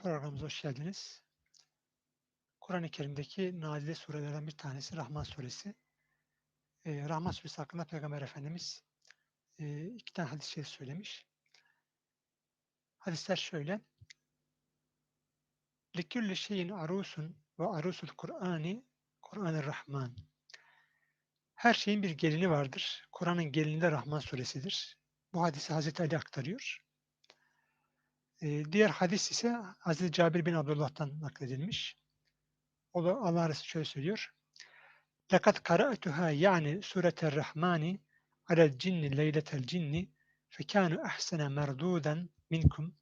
Programımıza hoş geldiniz. Kur'an-ı Kerim'deki nadide surelerden bir tanesi Rahman suresi. Ee, Rahman suresi hakkında Peygamber Efendimiz e, iki tane hadis-i şerif söylemiş. Hadisler şöyle. لِكُلِّ şeyin arusun ve arusul Kur'ani Kur'an-ı Rahman. Her şeyin bir gelini vardır. Kur'an'ın gelini de Rahman suresidir. Bu hadisi Hazreti Ali aktarıyor. Ee, diğer hadis ise Hazreti Cabir bin Abdullah'tan nakledilmiş. O da Allah Resulü şöyle söylüyor. Lekat kara'tuha yani sureter rahmani alel cinni leyletel cinni fekânu ahsene merdûden minkum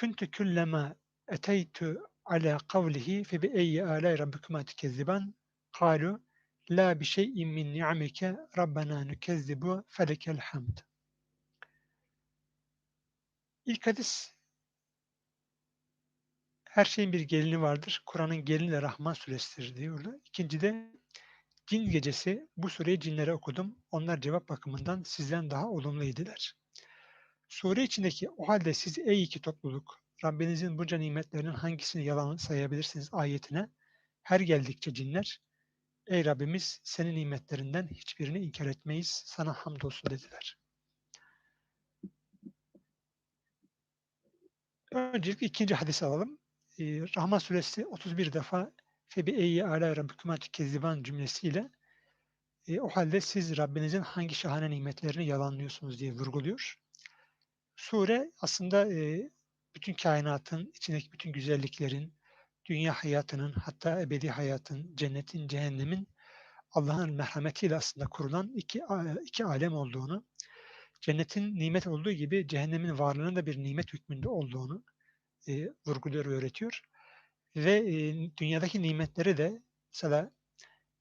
kuntu kullama eteytu ala kavlihi fe bi eyyi âlâi rabbikuma tükezziban kâlu la bi şey'in min ni'amike rabbena nükezzibu felekel hamd. İlk hadis her şeyin bir gelini vardır. Kur'an'ın gelini de Rahman suresidir diyordu. İkinci de cin gecesi bu sureyi cinlere okudum. Onlar cevap bakımından sizden daha olumluydular. Sure içindeki o halde siz ey iki topluluk Rabbinizin bunca nimetlerinin hangisini yalan sayabilirsiniz ayetine her geldikçe cinler ey Rabbimiz senin nimetlerinden hiçbirini inkar etmeyiz sana hamdolsun dediler. Öncelikle ikinci hadis alalım. Ee, Rahman suresi 31 defa Febi eyyi ala rabbikuma kezziban cümlesiyle e, o halde siz Rabbinizin hangi şahane nimetlerini yalanlıyorsunuz diye vurguluyor. Sure aslında e, bütün kainatın, içindeki bütün güzelliklerin, dünya hayatının, hatta ebedi hayatın, cennetin, cehennemin Allah'ın merhametiyle aslında kurulan iki, iki alem olduğunu, cennetin nimet olduğu gibi cehennemin varlığının da bir nimet hükmünde olduğunu e, vurguluyor öğretiyor. Ve e, dünyadaki nimetleri de mesela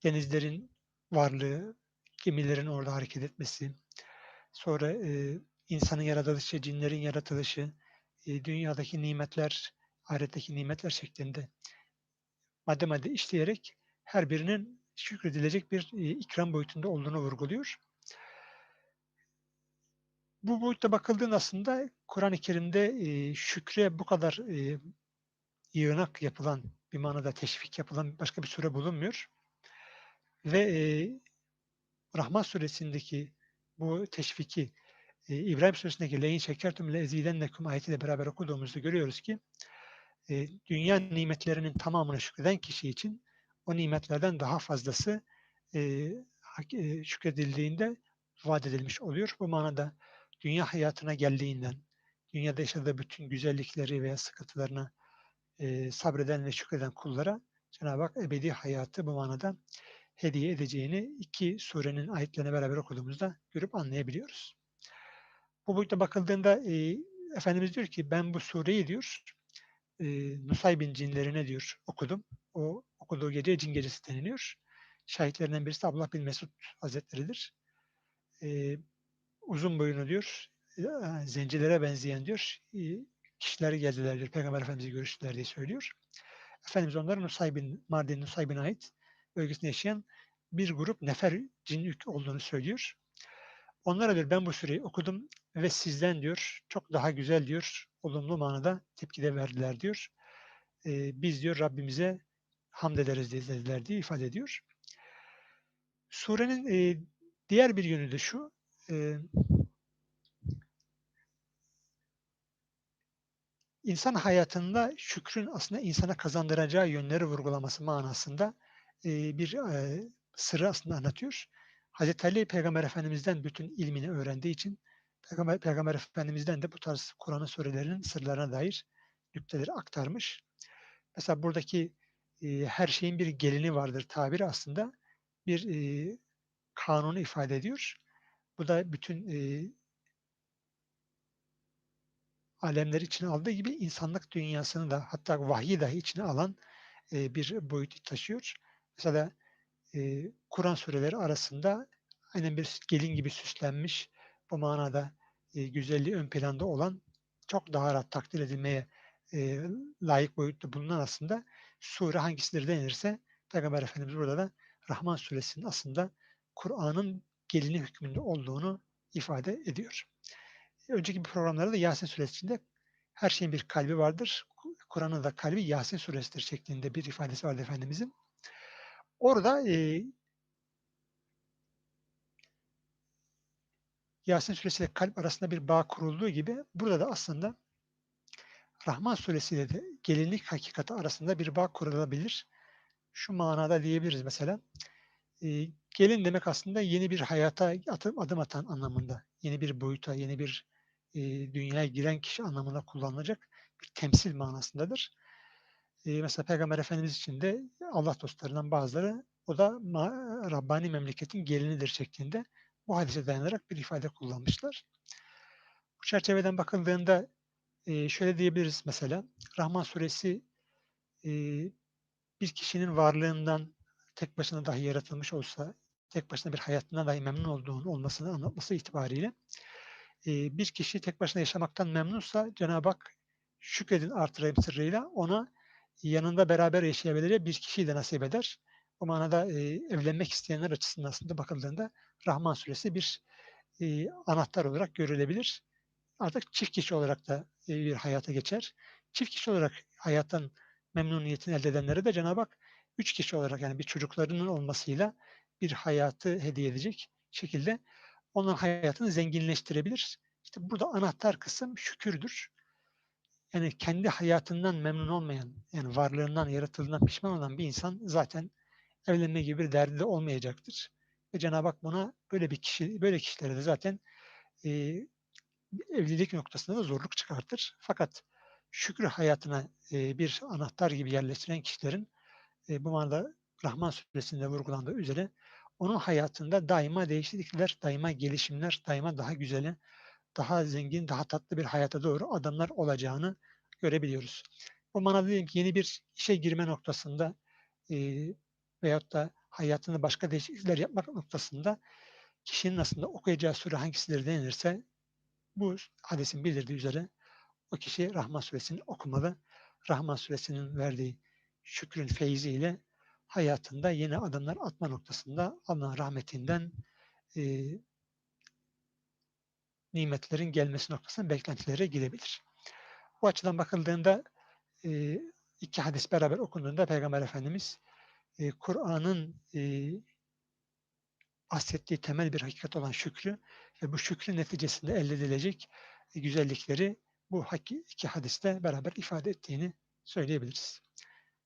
denizlerin varlığı, gemilerin orada hareket etmesi, sonra e, insanın yaratılışı, cinlerin yaratılışı, e, dünyadaki nimetler, ahiretteki nimetler şeklinde madde madde işleyerek her birinin şükredilecek bir e, ikram boyutunda olduğunu vurguluyor. Bu boyutta bakıldığında aslında Kur'an-ı Kerim'de e, şükre bu kadar e, yığınak yapılan, bir manada teşvik yapılan başka bir sure bulunmuyor. Ve e, Rahman suresindeki bu teşviki e, İbrahim suresindeki leyin şekertum le ezidennekum ayetiyle beraber okuduğumuzda görüyoruz ki e, dünya nimetlerinin tamamını şükreden kişi için o nimetlerden daha fazlası e, şükredildiğinde vaat edilmiş oluyor. Bu manada dünya hayatına geldiğinden, dünyada yaşadığı bütün güzellikleri veya sıkıntılarına e, sabreden ve şükreden kullara Cenab-ı Hak ebedi hayatı bu manada hediye edeceğini iki surenin ayetlerine beraber okuduğumuzda görüp anlayabiliyoruz. Bu boyutta bakıldığında e, Efendimiz diyor ki ben bu sureyi diyor e, Nusaybin cinlerine diyor okudum. O okuduğu gece cin gecesi deniliyor. Şahitlerinden birisi Abdullah bin Mesud Hazretleri'dir. E, uzun boyunu diyor, e, zencilere benzeyen diyor, e, kişiler geldiler diyor, Peygamber Efendimiz'i görüştüler diye söylüyor. Efendimiz onların Nusaybin, Mardin Nusaybin'e ait bölgesinde yaşayan bir grup nefer cin olduğunu söylüyor. Onlara diyor ben bu süreyi okudum ve sizden diyor çok daha güzel diyor olumlu manada tepki de verdiler diyor. Ee, biz diyor Rabbimize hamd ederiz dediler diye ifade ediyor. Surenin e, diğer bir yönü de şu. E, insan hayatında şükrün aslında insana kazandıracağı yönleri vurgulaması manasında e, bir e, sırrı aslında anlatıyor. Hazreti Ali Peygamber Efendimiz'den bütün ilmini öğrendiği için Peygamber, Peygamber Efendimiz'den de bu tarz Kur'an'ın surelerinin sırlarına dair nükteleri aktarmış. Mesela buradaki e, her şeyin bir gelini vardır tabiri aslında bir e, kanunu ifade ediyor. Bu da bütün e, alemleri içine aldığı gibi insanlık dünyasını da hatta vahyi dahi içine alan e, bir boyut taşıyor. Mesela e, Kur'an sureleri arasında aynen bir gelin gibi süslenmiş bu manada e, güzelliği ön planda olan çok daha rahat takdir edilmeye e, layık boyutta bulunan aslında sure hangisidir denirse Peygamber Efendimiz burada da Rahman suresinin aslında Kur'an'ın gelini hükmünde olduğunu ifade ediyor. Önceki bir programlarda da Yasin suresinde her şeyin bir kalbi vardır. Kur'an'ın da kalbi Yasin suresidir şeklinde bir ifadesi vardı Efendimizin. Orada e, Yasin suresi ile kalp arasında bir bağ kurulduğu gibi burada da aslında Rahman suresiyle de gelinlik hakikati arasında bir bağ kurulabilir. Şu manada diyebiliriz mesela. E, gelin demek aslında yeni bir hayata atıp adım atan anlamında. Yeni bir boyuta, yeni bir e, dünyaya giren kişi anlamında kullanılacak bir temsil manasındadır. E, mesela Peygamber Efendimiz için de Allah dostlarından bazıları o da Rabbani memleketin gelinidir şeklinde bu hadise dayanarak bir ifade kullanmışlar. Bu çerçeveden bakıldığında e, şöyle diyebiliriz mesela Rahman suresi e, bir kişinin varlığından tek başına dahi yaratılmış olsa tek başına bir hayatından dahi memnun olduğunu olmasını anlatması itibariyle e, bir kişi tek başına yaşamaktan memnunsa Cenab-ı Hak şükredin artırayım sırrıyla ona yanında beraber yaşayabileceği bir kişiyi de nasip eder. Bu manada e, evlenmek isteyenler açısından aslında bakıldığında Rahman suresi bir e, anahtar olarak görülebilir. Artık çift kişi olarak da e, bir hayata geçer. Çift kişi olarak hayattan memnuniyetini elde edenlere de Cenab-ı Hak üç kişi olarak yani bir çocuklarının olmasıyla bir hayatı hediye edecek şekilde onun hayatını zenginleştirebilir. İşte burada anahtar kısım şükürdür. Yani kendi hayatından memnun olmayan, yani varlığından, yaratıldığından pişman olan bir insan zaten evlenme gibi bir derdi de olmayacaktır. Ve Cenab-ı Hak buna böyle bir kişi, böyle kişilere de zaten e, evlilik noktasında da zorluk çıkartır. Fakat şükrü hayatına e, bir anahtar gibi yerleştiren kişilerin e, bu manada Rahman suresinde vurgulandığı üzere onun hayatında daima değişiklikler, daima gelişimler, daima daha güzeli, daha zengin, daha tatlı bir hayata doğru adımlar olacağını görebiliyoruz. Bu manada diyelim ki yeni bir işe girme noktasında e, veyahut da hayatında başka değişiklikler yapmak noktasında kişinin aslında okuyacağı sure hangisidir denilirse bu hadisin bildirdiği üzere o kişi Rahman suresini okumalı. Rahman suresinin verdiği şükrün feyziyle hayatında yeni adımlar atma noktasında Allah'ın rahmetinden e, nimetlerin gelmesi noktasında beklentilere girebilir. Bu açıdan bakıldığında e, iki hadis beraber okunduğunda Peygamber Efendimiz e, Kur'an'ın e, bahsettiği temel bir hakikat olan şükrü ve bu şükrün neticesinde elde edilecek güzellikleri bu iki hadiste beraber ifade ettiğini söyleyebiliriz.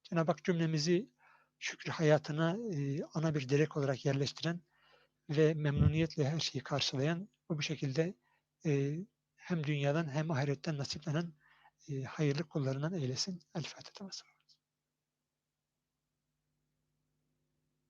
Cenab-ı Hak cümlemizi şükrü hayatına e, ana bir direk olarak yerleştiren ve memnuniyetle her şeyi karşılayan ve bu şekilde e, hem dünyadan hem ahiretten nasiplenen e, hayırlı kullarından eylesin. El Fatiha.